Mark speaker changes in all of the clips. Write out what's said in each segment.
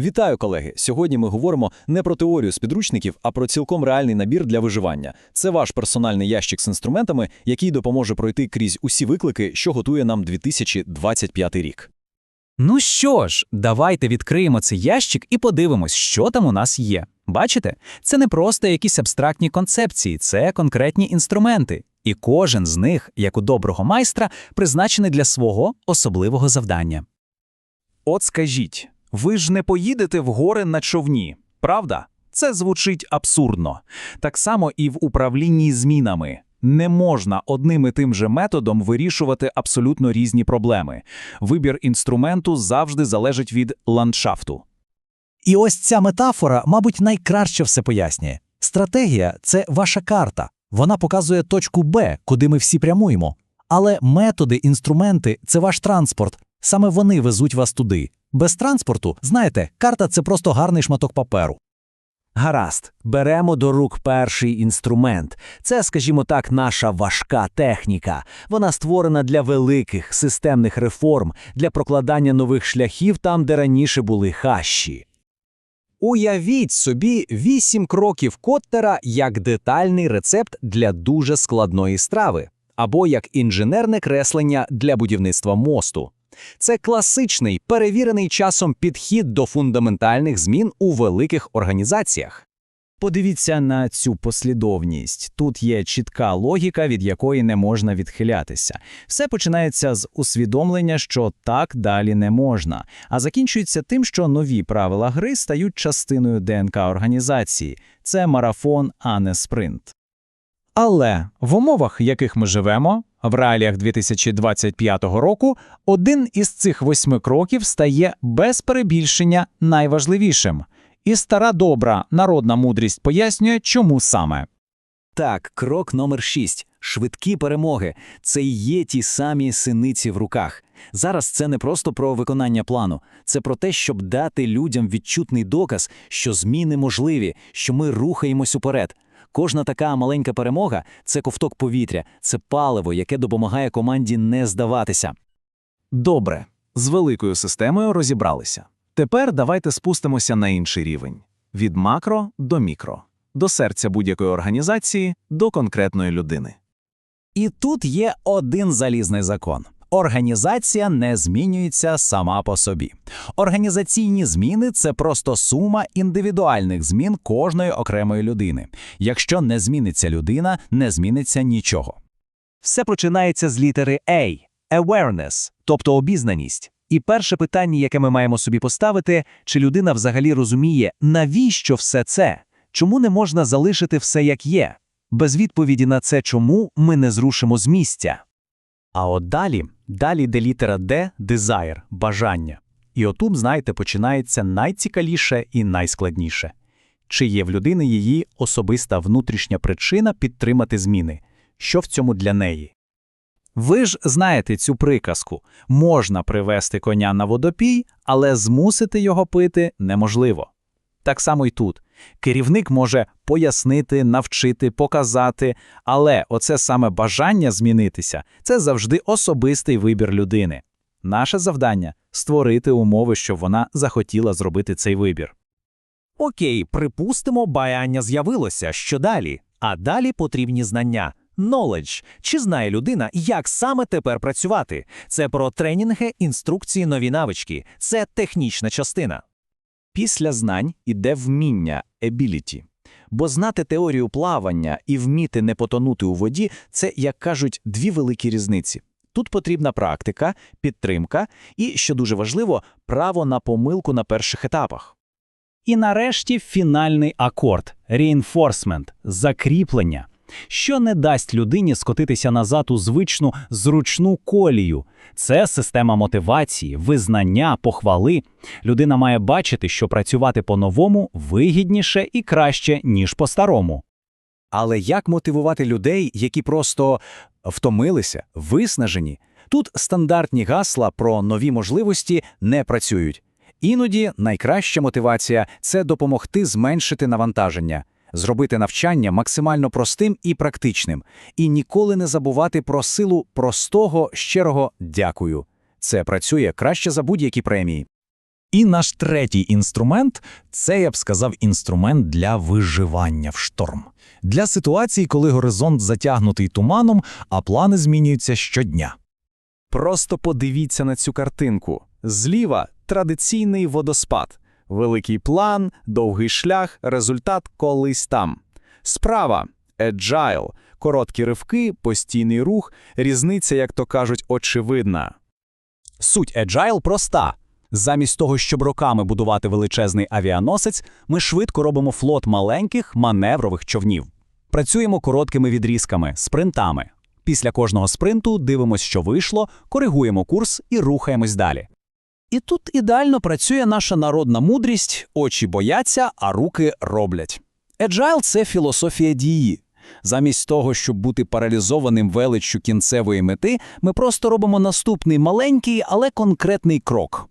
Speaker 1: Вітаю, колеги! Сьогодні ми говоримо не про теорію з підручників, а про цілком реальний набір для виживання. Це ваш персональний ящик з інструментами, який допоможе пройти крізь усі виклики, що готує нам 2025 рік.
Speaker 2: Ну що ж, давайте відкриємо цей ящик і подивимось, що там у нас є. Бачите, це не просто якісь абстрактні концепції, це конкретні інструменти. І кожен з них, як у доброго майстра, призначений для свого особливого завдання. От скажіть, ви ж не поїдете в гори на човні, правда? Це звучить абсурдно. Так само і в управлінні змінами. Не можна одним і тим же методом вирішувати абсолютно різні проблеми. Вибір інструменту завжди залежить від ландшафту.
Speaker 3: І ось ця метафора, мабуть, найкраще все пояснює. Стратегія це ваша карта. Вона показує точку Б, куди ми всі прямуємо. Але методи, інструменти це ваш транспорт. Саме вони везуть вас туди. Без транспорту, знаєте, карта це просто гарний шматок паперу.
Speaker 4: Гаразд, беремо до рук перший інструмент. Це, скажімо так, наша важка техніка. Вона створена для великих системних реформ, для прокладання нових шляхів там, де раніше були хащі.
Speaker 2: Уявіть собі вісім кроків Коттера як детальний рецепт для дуже складної страви, або як інженерне креслення для будівництва мосту. Це класичний, перевірений часом підхід до фундаментальних змін у великих організаціях. Подивіться на цю послідовність. Тут є чітка логіка, від якої не можна відхилятися. Все починається з усвідомлення, що так далі не можна, а закінчується тим, що нові правила гри стають частиною ДНК організації. Це марафон, а не спринт. Але в умовах, в яких ми живемо, в реаліях 2025 року, один із цих восьми кроків стає без перебільшення найважливішим. І стара добра народна мудрість пояснює, чому саме.
Speaker 4: Так, крок номер 6. Швидкі перемоги. Це і є ті самі синиці в руках. Зараз це не просто про виконання плану, це про те, щоб дати людям відчутний доказ, що зміни можливі, що ми рухаємось уперед. Кожна така маленька перемога це ковток повітря, це паливо, яке допомагає команді не здаватися.
Speaker 2: Добре, з великою системою розібралися. Тепер давайте спустимося на інший рівень від макро до мікро, до серця будь-якої організації, до конкретної людини. І тут є один залізний закон. Організація не змінюється сама по собі. Організаційні зміни це просто сума індивідуальних змін кожної окремої людини. Якщо не зміниться людина, не зміниться нічого.
Speaker 4: Все починається з літери A – awareness, тобто обізнаність. І перше питання, яке ми маємо собі поставити, чи людина взагалі розуміє, навіщо все це? Чому не можна залишити все як є? Без відповіді на це чому ми не зрушимо з місця.
Speaker 2: А от далі, далі йде літера D – desire, бажання. І отут, знаєте, починається найцікавіше і найскладніше. Чи є в людини її особиста внутрішня причина підтримати зміни? Що в цьому для неї? Ви ж знаєте цю приказку можна привести коня на водопій, але змусити його пити неможливо. Так само й тут. Керівник може пояснити, навчити, показати, але оце саме бажання змінитися це завжди особистий вибір людини. Наше завдання створити умови, щоб вона захотіла зробити цей вибір.
Speaker 4: Окей, припустимо, баяння з'явилося. Що далі? А далі потрібні знання. Knowledge. Чи знає людина, як саме тепер працювати? Це про тренінги, інструкції, нові навички. Це технічна частина.
Speaker 2: Після знань іде вміння ability. Бо знати теорію плавання і вміти не потонути у воді це, як кажуть, дві великі різниці. Тут потрібна практика, підтримка і, що дуже важливо, право на помилку на перших етапах. І нарешті фінальний акорд reinforcement – закріплення, що не дасть людині скотитися назад у звичну зручну колію. Це система мотивації, визнання, похвали. Людина має бачити, що працювати по-новому вигідніше і краще, ніж по-старому. Але як мотивувати людей, які просто втомилися, виснажені? Тут стандартні гасла про нові можливості не працюють. Іноді найкраща мотивація це допомогти зменшити навантаження, зробити навчання максимально простим і практичним, і ніколи не забувати про силу простого, щирого дякую. Це працює краще за будь-які премії.
Speaker 5: І наш третій інструмент це, я б сказав, інструмент для виживання в шторм. Для ситуації, коли горизонт затягнутий туманом, а плани змінюються щодня.
Speaker 1: Просто подивіться на цю картинку. Зліва традиційний водоспад. Великий план, довгий шлях, результат колись там. Справа agile, короткі ривки, постійний рух, різниця, як то кажуть, очевидна.
Speaker 2: Суть Agile проста. Замість того, щоб роками будувати величезний авіаносець, ми швидко робимо флот маленьких маневрових човнів. Працюємо короткими відрізками, спринтами. Після кожного спринту дивимося, що вийшло, коригуємо курс і рухаємось далі. І тут ідеально працює наша народна мудрість: очі бояться, а руки роблять. Agile – це філософія дії. Замість того, щоб бути паралізованим величчю кінцевої мети, ми просто робимо наступний маленький, але конкретний крок.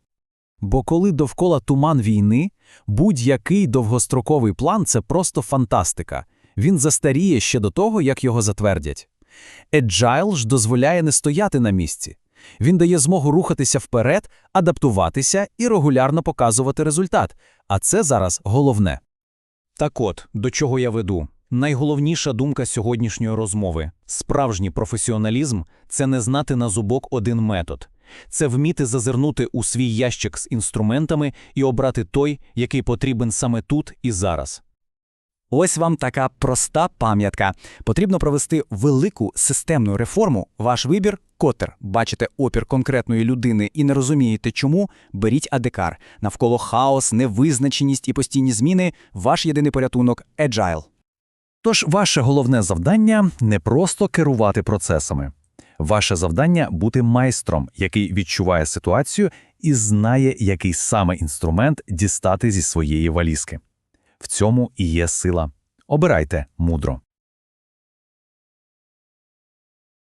Speaker 2: Бо коли довкола туман війни, будь-який довгостроковий план це просто фантастика. Він застаріє ще до того, як його затвердять. Agile ж дозволяє не стояти на місці. Він дає змогу рухатися вперед, адаптуватися і регулярно показувати результат. А це зараз головне. Так от, до чого я веду. Найголовніша думка сьогоднішньої розмови – справжній професіоналізм – це не знати на зубок один метод. Це вміти зазирнути у свій ящик з інструментами і обрати той, який потрібен саме тут і зараз. Ось вам така проста пам'ятка. Потрібно провести велику системну реформу. Ваш вибір – котер. Бачите опір конкретної людини і не розумієте чому – беріть адекар. Навколо хаос, невизначеність і постійні зміни – ваш єдиний порятунок – Agile.
Speaker 3: Тож ваше головне завдання не просто керувати процесами. Ваше завдання бути майстром, який відчуває ситуацію і знає, який саме інструмент дістати зі своєї валізки. В цьому і є сила. Обирайте мудро.